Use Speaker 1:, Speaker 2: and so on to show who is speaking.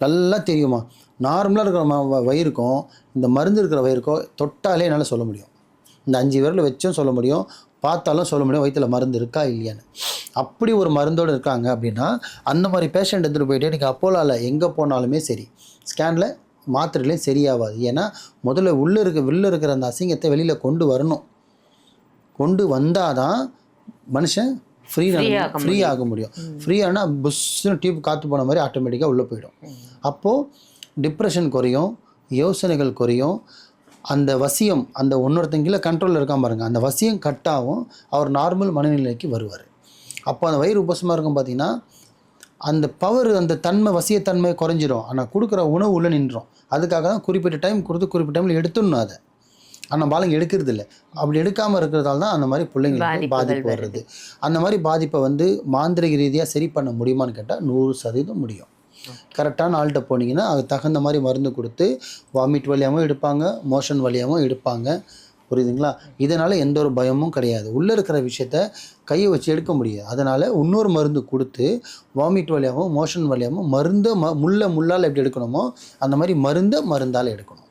Speaker 1: நல்லா தெரியுமா? நார்மலாக இருக்கிற ம வ- வயிறுக்கும் இந்த மருந்து இருக்கிற வயிறுக்கோ தொட்டாலே என்னால் சொல்ல முடியும். இந்த அஞ்சு விரல் வச்சும் சொல்ல முடியும் பார்த்தாலும் சொல்ல முடியும் வயிற்றுல மருந்து இருக்கா இல்லையான்னு. அப்படி ஒரு மருந்தோடு இருக்காங்க அப்படின்னா அந்த மாதிரி பேஷண்ட் எடுத்துகிட்டு போயிட்டு நீங்கள் அப்போலாவில் எங்கே போனாலுமே சரி ஸ்கேனில் மாத்திரையிலையும் சரியாகாது ஏன்னா முதல்ல உள்ளே இருக்க வெளில இருக்கிற அந்த அசிங்கத்தை வெளியில் கொண்டு வரணும். கொண்டு வந்தால் தான் மனுஷன் ஃப்ரீ ஃப்ரீ ஆக முடியும். ஃப்ரீ ஆனால் புஷ்ஷுன்னு டியூப் காற்று போன மாதிரி ஆட்டோமேட்டிக்காக உள்ளே போயிடும். அப்போது டிப்ரெஷன் குறையும் யோசனைகள் குறையும். அந்த வசியம் அந்த இன்னொருத்தங்கில கண்ட்ரோலில் இருக்காம பாருங்க. அந்த வசியம் கட்டாகும் அவர் நார்மல் மனநிலைக்கு வருவார். அப்போ அந்த வயிறு உபசமாக இருக்கும் பார்த்தீங்கன்னா அந்த பவர் அந்த தன்மை வசியத்தன்மை குறைஞ்சிரும். ஆனால் கொடுக்குற உணவு உள்ளே நின்றோம் அதுக்காக தான் குறிப்பிட்ட டைம் கொடுத்து குறிப்பிட்ட டைமில் எடுத்துடணும் அதை. ஆனால் பாலங்க எடுக்கிறது இல்லை. அப்படி எடுக்காமல் இருக்கிறதால தான் அந்த மாதிரி பிள்ளைங்களுக்கு பாதிப்பு
Speaker 2: வருது.
Speaker 1: வருது அந்த மாதிரி பாதிப்பை வந்து மாந்திரிக ரீதியாக சரி பண்ண முடியுமான்னு கேட்டால் நூறு சதவீதம் முடியும். கரெக்டான ஆள்கிட்ட போனீங்கன்னா அதுக்கு தகுந்த மாதிரி மருந்து கொடுத்து வாமிட் வழியாகவும் எடுப்பாங்க மோஷன் வழியாகவும் எடுப்பாங்க. புரியுதுங்களா? இதனால் எந்த ஒரு பயமும் கிடையாது. உள்ளே இருக்கிற விஷயத்த கையை வச்சு எடுக்க முடியாது. அதனால் இன்னொரு மருந்து கொடுத்து வாமிட் வழியாகவும் மோஷன் வழியாகவும் மருந்தை ம முள்ள முள்ளால் எப்படி எடுக்கணுமோ அந்த மாதிரி மருந்தை மருந்தால் எடுக்கணும்.